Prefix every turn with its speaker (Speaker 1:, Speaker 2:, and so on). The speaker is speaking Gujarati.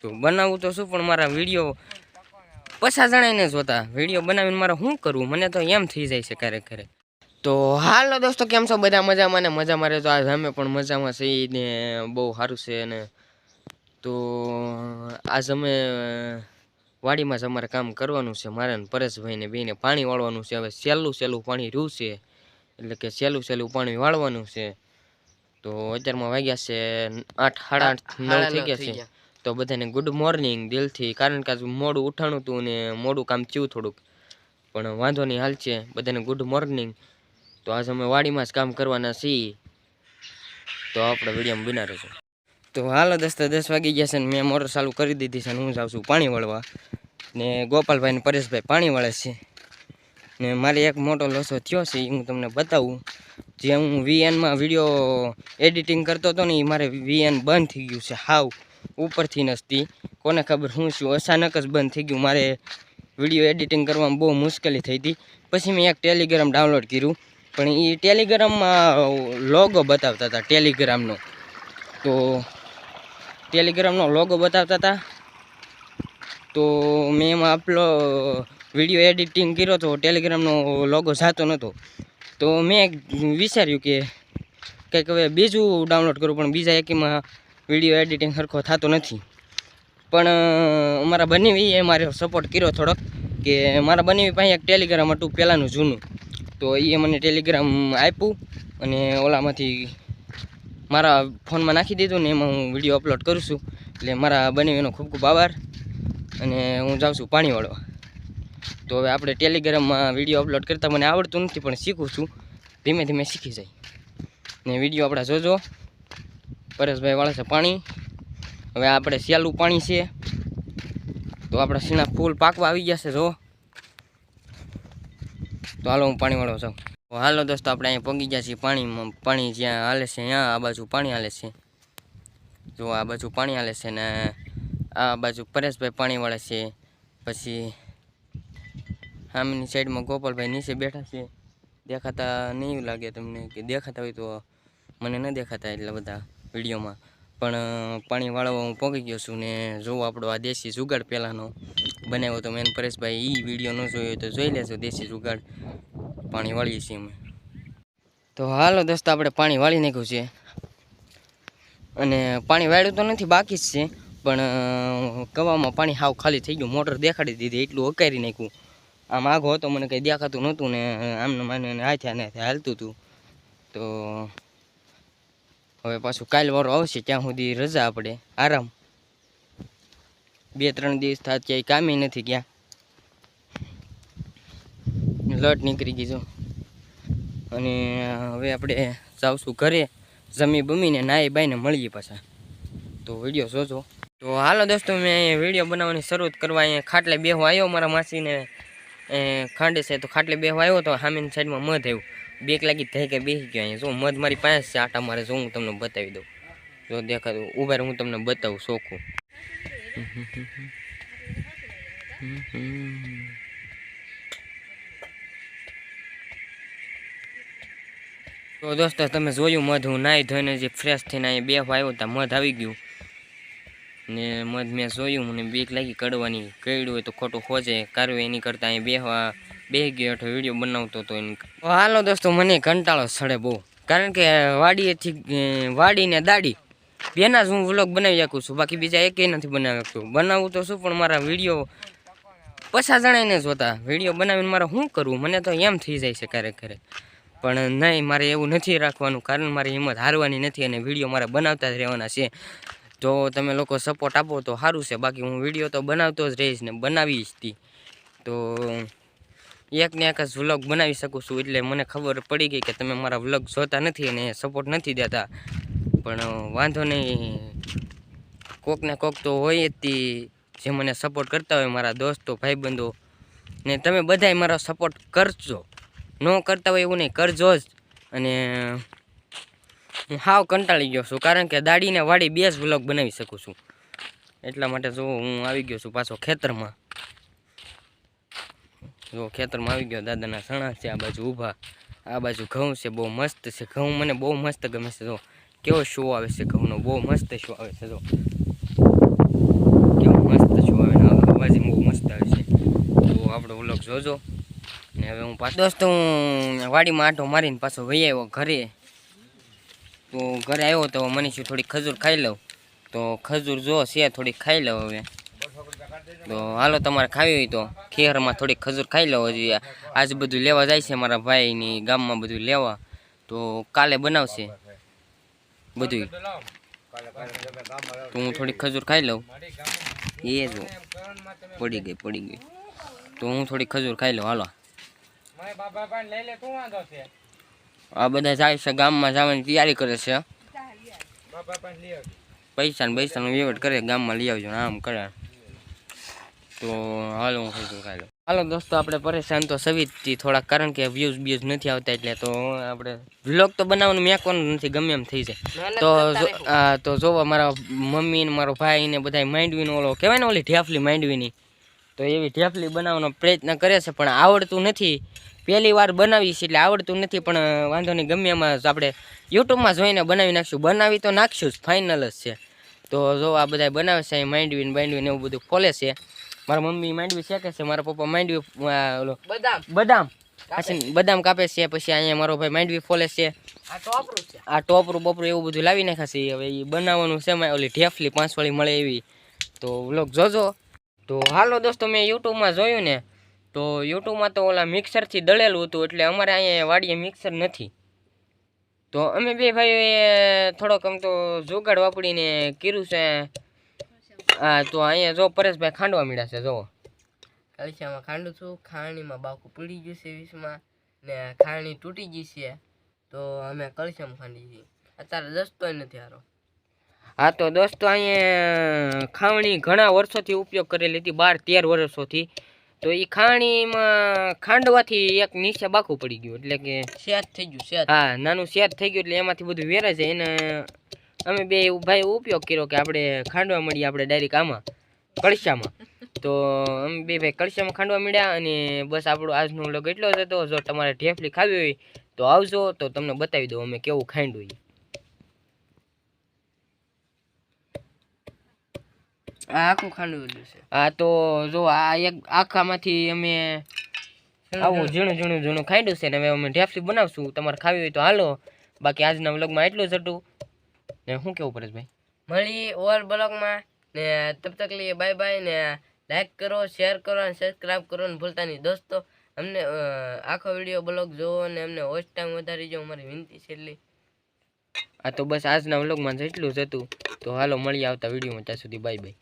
Speaker 1: તો બનાવું તો શું પણ મારા વીડિયો પછા જણાઈને જોતા વીડિયો બનાવીને મારે શું કરવું? મને તો એમ થઈ જાય છે ક્યારેક ક્યારેક. તો હાલો દોસ્તો કેમ છો? બધા મજામાં ને? મજા મારે તો આજ અમે પણ મજામાં છીએ ને બહુ સારું છે ને. તો આજ અમે વાડીમાં જ અમારે કામ કરવાનું છે. મારે ને પરેશભાઈને બેને પાણી વાળવાનું છે. હવે સહેલું સહેલું પાણી રહ્યું છે. એટલે કે સહેલું સહેલું પાણી વાળવાનું છે. તો અત્યારમાં વાગ્યા છે આઠ સાડા આઠ નવ થઈ ગયા છે. તો બધાને ગુડ મોર્નિંગ દિલથી. કારણ કે આજે મોડું ઉઠાણું હતું ને મોડું કામ થયું થોડુંક. પણ વાંધો નહીં, હાલ છે. બધાને ગુડ મોર્નિંગ તો આજ અમે વાડીમાં જ કામ કરવાના છીએ. તો આપણે વિડીયોમાં બિના રહેજો તો હાલો દસ દસ વાગી ગયા છે ને મેં મોટર ચાલુ કરી દીધી છે ને હું જાઉં છું પાણી વળવા. ને ગોપાલભાઈ ને પરેશભાઈ પાણી વળે છે. ને મારે એક મોટો લોસો થયો છે હું તમને બતાવું. જે હું વીએનમાં વીડિયો એડિટિંગ કરતો હતો ને એ મારે વીએન બંધ થઈ ગયું છે, હાવ. ઉપરથી નસતી. કોને ખબર હું શું અચાનક જ બંધ થઈ ગયું. મારે વીડિયો એડિટિંગ કરવામાં બહુ મુશ્કેલી થઈ હતી. પછી મેં એક ટેલિગ્રામ ડાઉનલોડ કર્યું. પણ એ ટેલિગ્રામમાં લોગો બતાવતા હતા, ટેલિગ્રામનો. તો ટેલિગ્રામનો લોગો બતાવતા હતા. તો મેં એમાં આપલો વીડિયો એડિટિંગ કર્યો તો ટેલિગ્રામનો લોગો જાતો નહોતો તો મેં વિચાર્યું કે કંઈક હવે બીજું ડાઉનલોડ કરું, પણ બીજા એકેમાં વીડિયો એડિટિંગ સરખો થતો નથી. પણ અમારા બનેવી એ મારે સપોર્ટ કર્યો થોડોક કે મારા બનેવી પાસે એક ટેલિગ્રામ હતું પહેલાંનું જૂનું. તો એ મને ટેલિગ્રામ આપ્યું અને ઓલામાંથી મારા ફોનમાં નાખી દીધું ને એમાં હું વીડિયો અપલોડ કરું છું. એટલે મારા બનેવીનો ખૂબ ખૂબ આભાર અને હું જાઉં છું પાણી તો હવે આપણે ટેલિગ્રામમાં વીડિયો અપલોડ કરતાં મને આવડતું નથી, પણ શીખું છું. ધીમે ધીમે શીખી જાય. ને વીડિયો આપણા જોજો. પરેશભાઈ વાળે છે પાણી. હવે આપણે શિયાળું પાણી છે. તો આપણા સીણા ફૂલ પાકવા આવી ગયા છે, જો. તો હાલો હું પાણી વાળો છું હાલો દોસ્તો, આપણે અહીંયા પગી ગયા છીએ પાણીમાં. પાણી જ્યાં હાલે છે, ત્યાં આ બાજુ પાણી હાલે છે. જો આ બાજુ પાણી હાલે છે ને આ બાજુ પરેશભાઈ પાણી વાળે છે. પછી સામેની સાઈડમાં ગોપાલભાઈ નીચે બેઠા છે. દેખાતા નહીં લાગે તમને કે દેખાતા હોય તો મને ન દેખાતા એટલા બધા. વિડીયોમાં. પણ પાણી વાળવા હું પહોંચી ગયો છું ને જોવો આપણો આ દેશી જુગાડ પહેલાંનો બનાવ્યો તો મેન પરેશભાઈ એ વીડિયો ન જોયો તો જોઈ લેજો દેશી જુગાડ. પાણી વાળીએ છીએ અમે. તો હાલો દોસ્તો, આપણે પાણી વાળી નાખ્યું છે. અને પાણી વાળ્યું તો નથી, બાકી જ છે. પણ કવામાં પાણી હાવ ખાલી થઈ ગયું. મોટર દેખાડી દીધી, એટલું હકારી નાખ્યું. આમ આઘો હતો, મને કંઈ દેખાતું નહોતું ને આમને માને હાથે ને હાલતું હતું. તો હવે પાછું કાલ વારો આવશે, ત્યાં સુધી રજા આપણે. આરામ. બે, ત્રણ દિવસ થાય ક્યાંય કામે નથી ગયા. લટ નીકળી ગઈ જો. અને હવે આપણે જાવશું ઘરે. જમી બમીને નાઈ બાઈને મળીએ પાછા. તો વીડિયો જોજો. તો હાલો દોસ્તો, મેં અહીંયા વીડિયો બનાવવાની શરૂઆત કરવા અહીંયા ખાટલે બેહવા આવ્યો. મારા માસીને ખાંડે છે તો ખાટલે બેહવા આવ્યો તો સામેની સાઈડમાં મધ આવ્યું. બેક લાગી થઈ કે બેસી ગયો અહીંયા. શું મધ મારી પાસે છે? આટા મારે શું હું તમને બતાવી દઉં. જો દેખાતું, ઊભા હું તમને બતાવું શોખું તો દોસ્તો, તમે જોયું મધ? હું નાહી ધોઈને જે ફ્રેશ થઈને અહીંયા બેહવા આવ્યો ત્યાં મધ આવી ગયું. ને મધ મેં જોયું, મને બીક લાગી, કડવાની કડ્યું હોય તો ખોટું ખોજે કારવે એની કરતાં અહીં બેહવા બેસી ગયો વીડિયો બનાવતો હતો એની હાલો દોસ્તો, મને કંટાળો સડે બહુ. કારણ કે વાડીએથી વાડીને દાડી. બેના જ હું વ્લોગ બનાવી શકું છું, બાકી બીજા એકેય નથી બનાવી શકતું. બનાવવું તો શું પણ મારા વીડિયો પછા જણાઈને જોતા. વીડિયો બનાવીને મારે શું કરવું? મને તો એમ થઈ જાય છે ક્યારેક ક્યારેક. પણ નહીં, મારે એવું નથી રાખવાનું, કારણ મારી હિંમત હારવાની નથી અને વીડિયો મારે બનાવતા જ રહેવાના છે. તો તમે લોકો સપોર્ટ આપો તો સારું છે. બાકી હું વીડિયો તો બનાવતો જ રહીશ ને બનાવીશ તી. તો એક ને એક જ વ્લોગ બનાવી શકું છું, એટલે મને ખબર પડી ગઈ કે તમે મારા વ્લોગ જોતા નથી અને સપોર્ટ નથી દેતા. પણ વાંધો નહીં. કોક ને કોક તો હોય જ જે મને સપોર્ટ કરતા હોય મારા દોસ્તો, ભાઈબંધો. ને તમે બધાય મારો સપોર્ટ કરજો. ન કરતા હોય એવું નહીં, કરજો જ. અને, હું હાવ કંટાળી ગયો છું, કારણ કે દાડીને વાડી બે જ વ્લોગ બનાવી શકું છું. એટલા માટે જો હું આવી ગયો છું પાછો ખેતરમાં. જો ખેતરમાં આવી ગયો, દાદાના સણા છે, આ બાજુ ઊભા. આ બાજુ ઘઉં છે, બહુ મસ્ત છે. ઘઉં મને બહુ મસ્ત ગમે છે, જો. કેવો શો આવે છે ઘઉંનો? બહુ મસ્ત શો આવે છે, જો. કેવો મસ્ત શો આવે ને અવાજી બહુ મસ્ત આવે છે. તો આપણો વ્લોગ જોજો. ને હવે હું પાછો દોસ્તો, હું વાડીમાં આંટો મારીને પાછો વહી આવ્યો ઘરે. તો ઘરે આવ્યો તો મને શું થોડી ખજૂર ખાઈ લઉં? તો ખજૂર જો છે થોડી ખાઈ લઉં હવે. તો હાલો તમારે ખાવી હોય તો ખેરમાં થોડીક ખજૂર ખાઈ લેવો હજી આજ બધું લેવા જાય છે મારા ભાઈની ગામમાં બધું લેવા. તો કાલે બનાવશે બધું તો હું થોડીક ખજૂર ખાઈ લઉં. એ જો પડી ગઈ પડી ગઈ. તો હું થોડીક ખજૂર ખાઈ લઉં હાલો. આ બધા જાય છે ગામમાં જવાની તૈયારી કરે છે. પૈસા ને પૈસાનો વ્યવહાર કરે ગામમાં લઈ આવજો આમ કરે તો હાલો હું ખાઈ લઉં હાલો. દોસ્તો આપણે પરેશાન તો સવિતથી થોડાક કારણ કે વ્યૂઝ બ્યુઝ નથી આવતા એટલે તો આપણે વ્લોગ તો બનાવવાનું મેં કોણ નથી ગમે એમ થઈ જાય. તો તો જોવા મારા મમ્મી ને મારો ભાઈ ને બધા માંડવીનો ઓલો કહેવાય ને ઓલી ઢેફલી માંડવીની? તો એવી ઢેફલી બનાવવાનો પ્રયત્ન કરે છે પણ આવડતું નથી. પહેલી વાર બનાવી છે એટલે આવડતું નથી પણ વાંધો નહીં ગમે એમાં આપણે યુટ્યુબમાં જોઈને બનાવી નાખશું. બનાવી તો નાખશું જ ફાઇનલ જ છે. તો જો આ બધા બનાવે છે માંડવીને ને બાંડવી એવું બધું ખોલે છે. મારા મમ્મી માંડવી શેકે છે મારા પપ્પા માંડવી ઓલો
Speaker 2: બદામ.
Speaker 1: બદામ. પછી બદામ કાપે છે પછી અહીંયા મારો ભાઈ માંડવી ફોલે છે.
Speaker 2: આ ટોપરું
Speaker 1: બોપરું એવું બધું લાવી નાખાશે હવે એ બનાવવાનું છે ઓલી ઢેફલી પાંચવાળી મળે એવી. તો વ્લોગ જોજો. તો હાલો દોસ્તો મેં યુટ્યુબમાં જોયું ને તો યુટ્યુબમાં તો ઓલા મિક્સરથી દળેલું હતું એટલે અમારે અહીંયા વાડીએ મિક્સર નથી. તો અમે બે ભાઈઓએ થોડોક આમ તો જોગાડ વાપરીને કર્યું છે હા તો અહીંયા જો પરેશભાઈ ખાંડવા મળ્યા છે જો
Speaker 2: કલશામાં ખાંડું છું ખાણીમાં બાકુ પડી ગયું છે વીસમાં ને ખાણી તૂટી ગઈ છે તો અમે કલશામાં ખાંડી છીએ. અત્યારે દસ્તો નથી હારો.
Speaker 1: હા તો દોસ્તો અહીંયા ખાવણી ઘણા વર્ષોથી ઉપયોગ કરેલી હતી બાર તેર વર્ષોથી. તો એ ખાણીમાં ખાંડવાથી એક નીચે બાકું પડી ગયું એટલે કે
Speaker 2: સેટ થઈ ગયું સેટ
Speaker 1: હા નાનું સેટ થઈ ગયું એટલે એમાંથી બધું વેરાય છે એને અમે બે ભાઈ ઉપયોગ કર્યો કે આપણે ખાંડવા મળીએ આપણે ડાયરેક્ટ આમાં કળશામાં. તો અમે બે ભાઈ કળશામાં ખાંડવા મળ્યા અને બસ આપણો આજનો વ્લોગ એટલો જ હતો. જો તમારે ઢેફલી ખાવી હોય તો આવજો તો તમને બતાવી દઉં અમે કેવું.
Speaker 2: આ આખું ખાંડવું છે.
Speaker 1: હા તો જો આ એક આખામાંથી અમે આવું ઝીણું ઝીણું ઝીણું ખાઈડું છે ને હવે અમે ઢેફલી બનાવશું. તમારે ખાવી હોય તો હાલો. બાકી આજના વ્લોગમાં એટલું જ હતું. ને શું કેવું પરેશભાઈ?
Speaker 2: મળી ઓર બ્લોગમાં ને તબ તક લઈએ બાય બાય ને લાઈક કરો શેર કરો અને સબસ્ક્રાઈબ કરો ને ભૂલતા નહીં. દોસ્તો અમને આખો વીડિયો બ્લોગ જોવો અને અમને વોચ ટાઈમ વધારી જો અમારી વિનંતી છે એટલી.
Speaker 1: આ તો બસ આજના બ્લોગમાં જેટલું જ હતું. તો હાલો મળી આવતા વિડીયોમાં. ત્યાં સુધી બાય બાય.